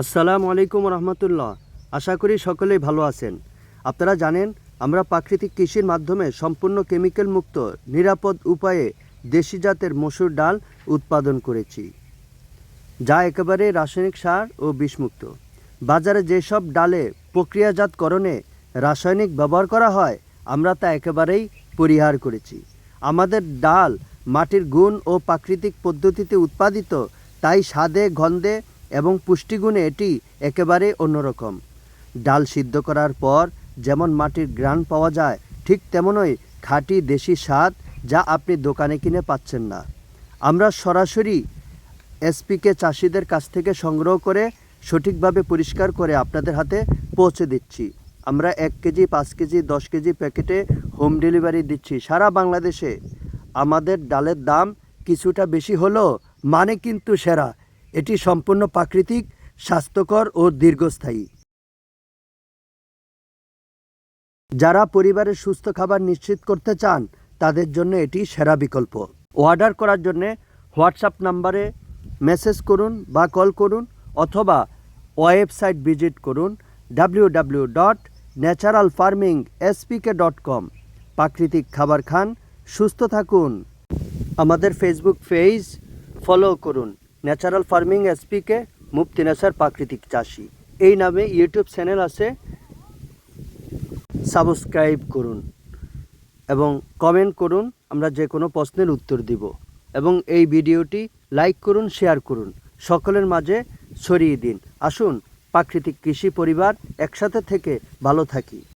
আসসালামু আলাইকুম রহমতুল্লাহ। আশা করি সকলেই ভালো আছেন। আপনারা জানেন, আমরা প্রাকৃতিক কৃষির মাধ্যমে সম্পূর্ণ কেমিক্যাল মুক্ত, নিরাপদ উপায়ে দেশি জাতের মসুর ডাল উৎপাদন করেছি, যা একেবারে রাসায়নিক সার ও বিষমুক্ত। বাজারে যেসব ডালে প্রক্রিয়াজাতকরণে রাসায়নিক ব্যবহার করা হয়, আমরা তা একেবারেই পরিহার করেছি। আমাদের ডাল মাটির গুণ ও প্রাকৃতিক পদ্ধতিতে উৎপাদিত, তাই স্বাদে, গন্ধে এবং পুষ্টিগুণে এটি একেবারে অন্যরকম। ডাল সিদ্ধ করার পর যেমন মাটির গ্রান পাওয়া যায়, ঠিক তেমনই খাঁটি দেশি স্বাদ যা আপনি দোকানে কিনে পাচ্ছেন না। আমরা সরাসরি এসপিকে চাষিদের কাছ থেকে সংগ্রহ করে সঠিকভাবে পরিষ্কার করে আপনাদের হাতে পৌঁছে দিচ্ছি। আমরা এক কেজি, পাঁচ কেজি, দশ কেজি প্যাকেটে হোম ডেলিভারি দিচ্ছি সারা বাংলাদেশে। আমাদের ডালের দাম কিছুটা বেশি হলেও মানে কিন্তু সেরা। এটি সম্পূর্ণ প্রাকৃতিক, স্বাস্থ্যকর ও দীর্ঘস্থায়ী। যারা পরিবারের সুস্থ খাবার নিশ্চিত করতে চান, তাদের জন্য এটি সেরা বিকল্প। অর্ডার করার জন্য হোয়াটসঅ্যাপ নাম্বারে মেসেজ করুন বা কল করুন অথবা ওয়েবসাইট ভিজিট করুন W W dot natural farming SPK dot com. প্রাকৃতিক খাবার খান, সুস্থ থাকুন। আমাদের ফেসবুক পেজ ফলো করুন। Natural farming SPK Mufti Nesar প্রাকৃতিক চাষি এই নামে ইউটিউব চ্যানেল আছে। সাবস্ক্রাইব করুন এবং কমেন্ট করুন, আমরা যে কোনো প্রশ্নের উত্তর দিব এবং এই ভিডিওটি লাইক করুন শেয়ার করুন। সকলের মাঝে ছড়িয়ে দিন। আসুন, প্রাকৃতিক কৃষি পরিবার একসাথে থেকে ভালো থাকি।